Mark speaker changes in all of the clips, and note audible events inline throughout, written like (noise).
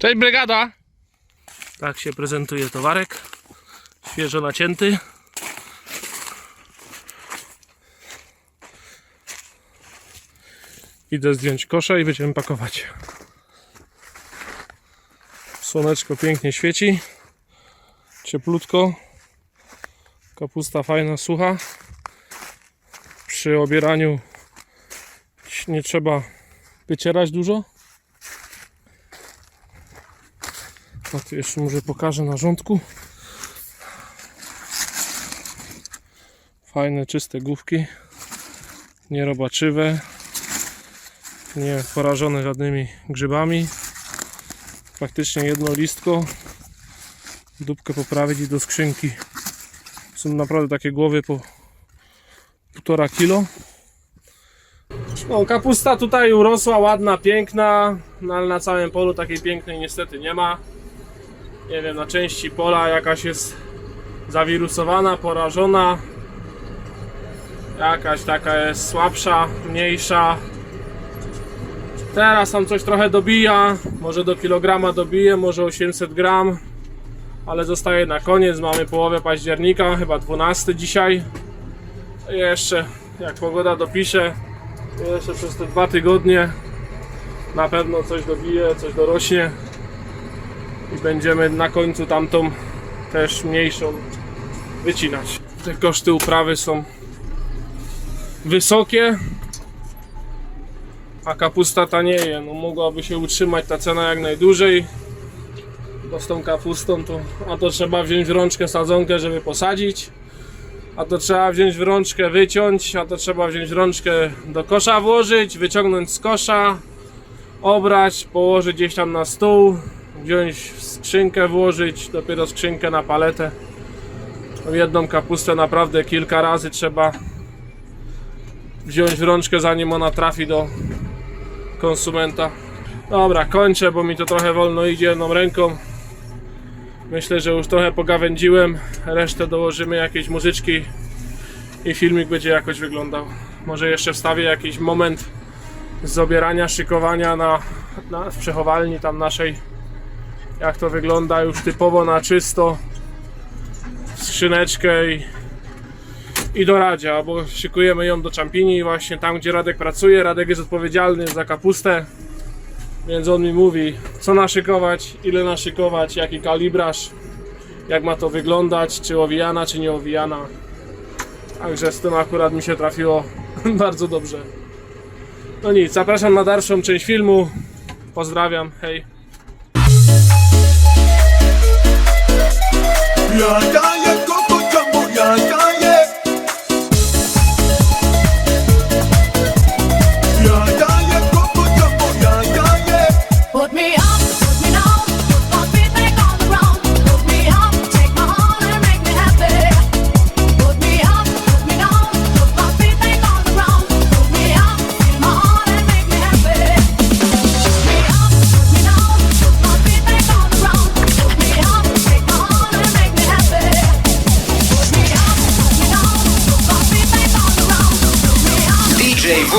Speaker 1: Cześć brygada! Tak się prezentuje towarek. Świeżo nacięty. Idę zdjąć kosze i będziemy pakować. Słoneczko pięknie świeci. Cieplutko. Kapusta fajna, sucha. Przy obieraniu nie trzeba wycierać dużo. Tu jeszcze może pokażę na rządku. Fajne, czyste główki. Nie robaczywe. Nie porażone żadnymi grzybami. Praktycznie jedno listko. Dupkę poprawić i do skrzynki. Są naprawdę takie głowy po półtora kilo. No, kapusta tutaj urosła, ładna, piękna, no, ale na całym polu takiej pięknej niestety nie ma. Nie wiem, na części pola jakaś jest zawirusowana, porażona. Jakaś taka jest słabsza, mniejsza. Teraz tam coś trochę dobija, może do kilograma dobije, może 800 gram, ale zostaje na koniec. Mamy połowę października, chyba 12 dzisiaj. Jeszcze, jak pogoda dopisze, jeszcze przez te dwa tygodnie na pewno coś dobije, coś dorośnie i będziemy na końcu tamtą też mniejszą wycinać. Te koszty uprawy są wysokie, a kapusta tanieje. No mogłaby się utrzymać ta cena jak najdłużej. Bo z tą kapustą to, a to trzeba wziąć w rączkę sadzonkę, żeby posadzić. A to trzeba wziąć w rączkę, wyciąć, a to trzeba wziąć rączkę do kosza włożyć, wyciągnąć z kosza, obrać, położyć gdzieś tam na stół, wziąć skrzynkę, włożyć, dopiero skrzynkę na paletę. Jedną kapustę naprawdę kilka razy trzeba wziąć w rączkę, zanim ona trafi do konsumenta. Dobra, kończę, bo mi to trochę wolno idzie jedną ręką. Myślę, że już trochę pogawędziłem. Resztę dołożymy jakieś muzyczki i filmik będzie jakoś wyglądał. Może jeszcze wstawię jakiś moment z obierania, szykowania na, na w przechowalni tam naszej. Jak to wygląda już typowo na czysto. Skrzyneczkę i, i do radzia, bo szykujemy ją do Czampini właśnie tam, gdzie Radek pracuje. Radek jest odpowiedzialny za kapustę. Więc on mi mówi, co naszykować, ile naszykować, jaki kalibraż, jak ma to wyglądać, czy owijana, czy nie owijana. Także z tym akurat mi się trafiło (laughs) bardzo dobrze. No nic, zapraszam na dalszą część filmu. Pozdrawiam, hej.
Speaker 2: You're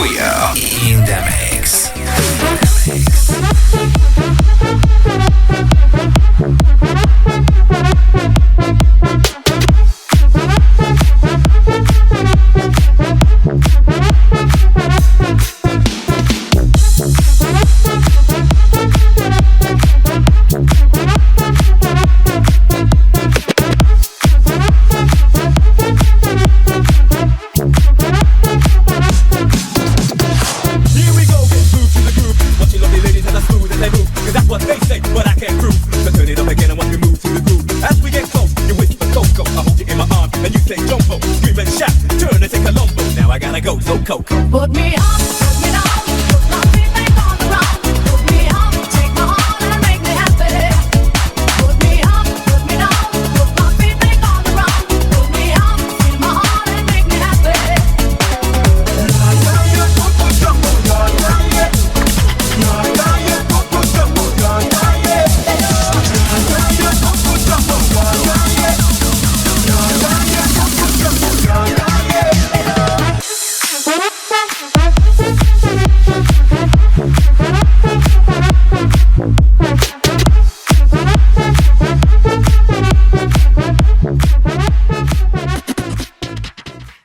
Speaker 2: Hallelujah. Loco Coco.
Speaker 3: Put me on.